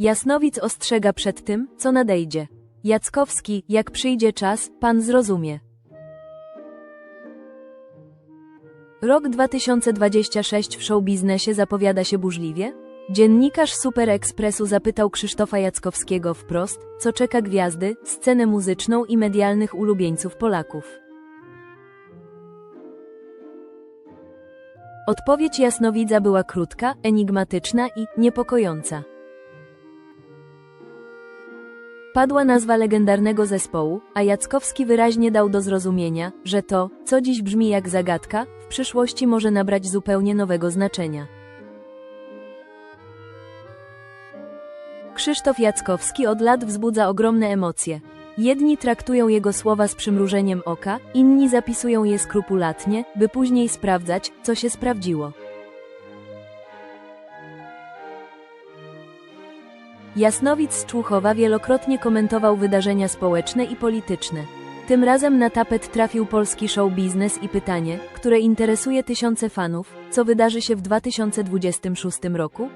Jasnowic ostrzega przed tym, co nadejdzie. Jackowski, jak przyjdzie czas, pan zrozumie. Rok 2026 w showbiznesie zapowiada się burzliwie? Dziennikarz Super Expressu zapytał Krzysztofa Jackowskiego wprost, co czeka gwiazdy, scenę muzyczną i medialnych ulubieńców Polaków. Odpowiedź jasnowidza była krótka, enigmatyczna i niepokojąca. Padła nazwa legendarnego zespołu, a Jackowski wyraźnie dał do zrozumienia, że to, co dziś brzmi jak zagadka, w przyszłości może nabrać zupełnie nowego znaczenia. Krzysztof Jackowski od lat wzbudza ogromne emocje. Jedni traktują jego słowa z przymrużeniem oka, inni zapisują je skrupulatnie, by później sprawdzać, co się sprawdziło. Jasnowic z Człuchowa wielokrotnie komentował wydarzenia społeczne i polityczne. Tym razem na tapet trafił polski show biznes i pytanie, które interesuje tysiące fanów, co wydarzy się w 2026 roku?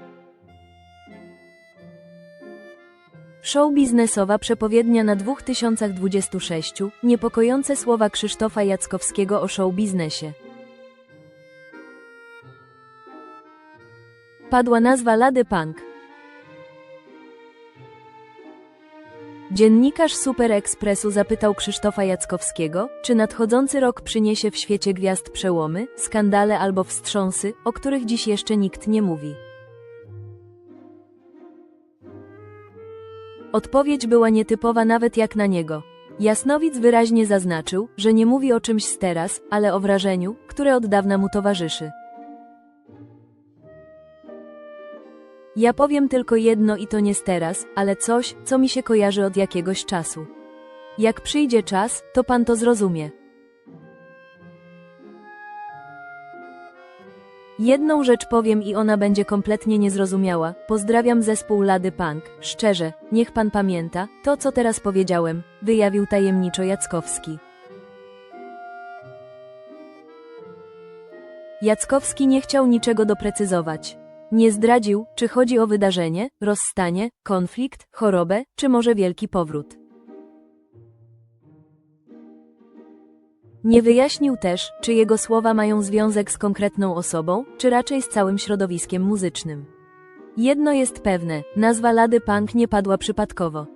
Show biznesowa przepowiednia na 2026, niepokojące słowa Krzysztofa Jackowskiego o show biznesie. Padła nazwa Lady Punk. Dziennikarz Super Expressu zapytał Krzysztofa Jackowskiego, czy nadchodzący rok przyniesie w świecie gwiazd przełomy, skandale albo wstrząsy, o których dziś jeszcze nikt nie mówi. Odpowiedź była nietypowa nawet jak na niego. Jasnowic wyraźnie zaznaczył, że nie mówi o czymś z teraz, ale o wrażeniu, które od dawna mu towarzyszy. Ja powiem tylko jedno i to nie z teraz, ale coś, co mi się kojarzy od jakiegoś czasu. Jak przyjdzie czas, to pan to zrozumie. Jedną rzecz powiem i ona będzie kompletnie niezrozumiała. Pozdrawiam zespół Lady Punk. Szczerze, niech pan pamięta, to co teraz powiedziałem, wyjawił tajemniczo Jackowski. Jackowski nie chciał niczego doprecyzować. Nie zdradził, czy chodzi o wydarzenie, rozstanie, konflikt, chorobę, czy może wielki powrót. Nie wyjaśnił też, czy jego słowa mają związek z konkretną osobą, czy raczej z całym środowiskiem muzycznym. Jedno jest pewne, nazwa Lady Punk nie padła przypadkowo.